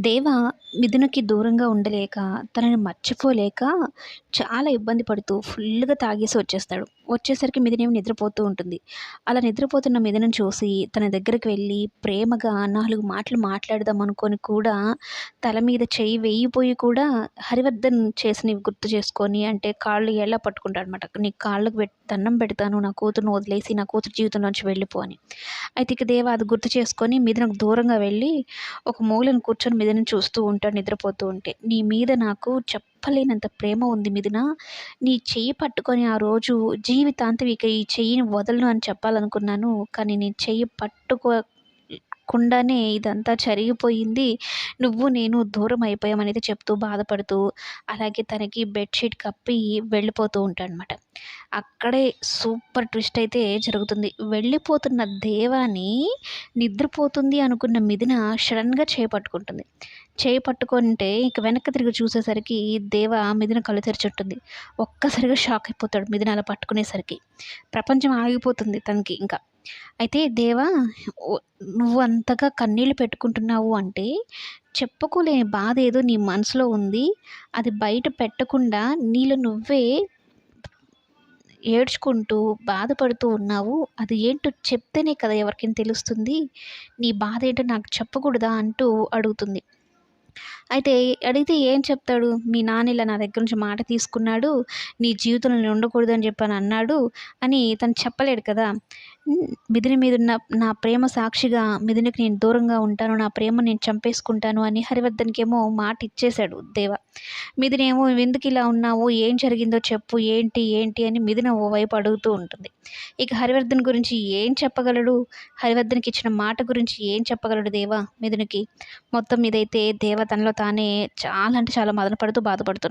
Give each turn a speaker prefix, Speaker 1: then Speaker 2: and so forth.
Speaker 1: దేవ మిథునకి దూరంగా ఉండలేక, తనని మర్చిపోలేక చాలా ఇబ్బంది పడుతూ ఫుల్లుగా తాగేసి వచ్చేస్తాడు. వచ్చేసరికి మిథునేమో నిద్రపోతూ ఉంటుంది. అలా నిద్రపోతున్న మిథునని చూసి తన దగ్గరికి వెళ్ళి ప్రేమగా నాలుగు మాటలు మాట్లాడదాం అనుకొని కూడా తల మీద చెయ్యి వేయిపోయి కూడా హరివర్ధన్ చేసినవి గుర్తు చేసుకొని అంటే కాళ్ళు ఎలా పట్టుకుంటాడనమాట. నీ కాళ్ళకు పెట్ దండం పెడతాను నా కూతురును వదిలేసి నా కూతురు జీవితంలోంచి వెళ్ళిపో అని. అయితే ఇక దేవ అది గుర్తు చేసుకొని మిథునకు దూరంగా వెళ్ళి ఒక మూలను కూర్చొని మిథునని చూస్తూ ఉంటాడు నిద్రపోతూ ఉంటే. నీ మీద నాకు చెప్పలేనంత ప్రేమ ఉంది మిథున. నీ చెయ్యి పట్టుకొని ఆ రోజు జీవితాంతం ఇక ఈ చెయ్యిని వదలను అని చెప్పాలనుకున్నాను. కానీ నీ చెయ్యి పట్టుకో లేకుండానే ఇదంతా జరిగిపోయింది. నువ్వు నేను దూరం అయిపోయామనేది చెప్తూ బాధపడుతూ అలాగే తనకి బెడ్‌షీట్ కప్పి వెళ్ళిపోతూ ఉంటాడనమాట. అక్కడే సూపర్ ట్విస్ట్ అయితే జరుగుతుంది. వెళ్ళిపోతున్న దేవాని నిద్రపోతుంది అనుకున్న మిథున సడన్గా చేయి పట్టుకుంటుంది. చేయి పట్టుకుంటే ఇక వెనక్కి తిరిగి చూసేసరికి దేవ మిథున కళ్ళు తెరిచుంటుంది. ఒక్కసారిగా షాక్ అయిపోతాడు మిథున అలా పట్టుకునేసరికి. ప్రపంచం ఆగిపోతుంది తనకి ఇంకా అయితే దేవా నువ్వు అంతగా కన్నీళ్ళు పెట్టుకుంటున్నావు అంటే చెప్పుకోలేని బాధ ఏదో నీ మనసులో ఉంది. అది బయట పెట్టకుండా నీళ్ళు నువ్వే ఏడ్చుకుంటూ, బాధపడుతూ ఉన్నావు. అది ఏంటో చెప్తేనే కదా ఎవరికైనా తెలుస్తుంది. నీ బాధ ఏంటో నాకు చెప్పకూడదా అంటూ అడుగుతుంది. అయితే అడిగితే ఏం చెప్తాడు? మీ నాన్న ఇలా నా దగ్గర నుంచి మాట తీసుకున్నాడు. నీ జీవితంలో ఉండకూడదు అని చెప్పని అన్నాడు అని తను చెప్పలేడు కదా! మిథున మీదున్న నా ప్రేమ సాక్షిగా మిథునికి నేను దూరంగా ఉంటాను. నా ప్రేమ నేను చంపేసుకుంటాను అని హరివర్ధన్‌కేమో మాట ఇచ్చేశాడు దేవ. మిథునేమో ఎందుకు ఇలా ఉన్నావు? ఏం జరిగిందో చెప్పు. ఏంటి? ఏంటి? అని మిథున ఓవైపు అడుగుతూ ఉంటుంది. ఇక హరివర్ధన్ గురించి ఏం చెప్పగలడు? హరివర్ధన్‌కి ఇచ్చిన మాట గురించి ఏం చెప్పగలడు దేవ మిథునికి మొత్తం ఇదైతే దేవ తనలో తానే చాలా అంటే చాలా మదన పడుతూ బాధపడుతున్నాడు.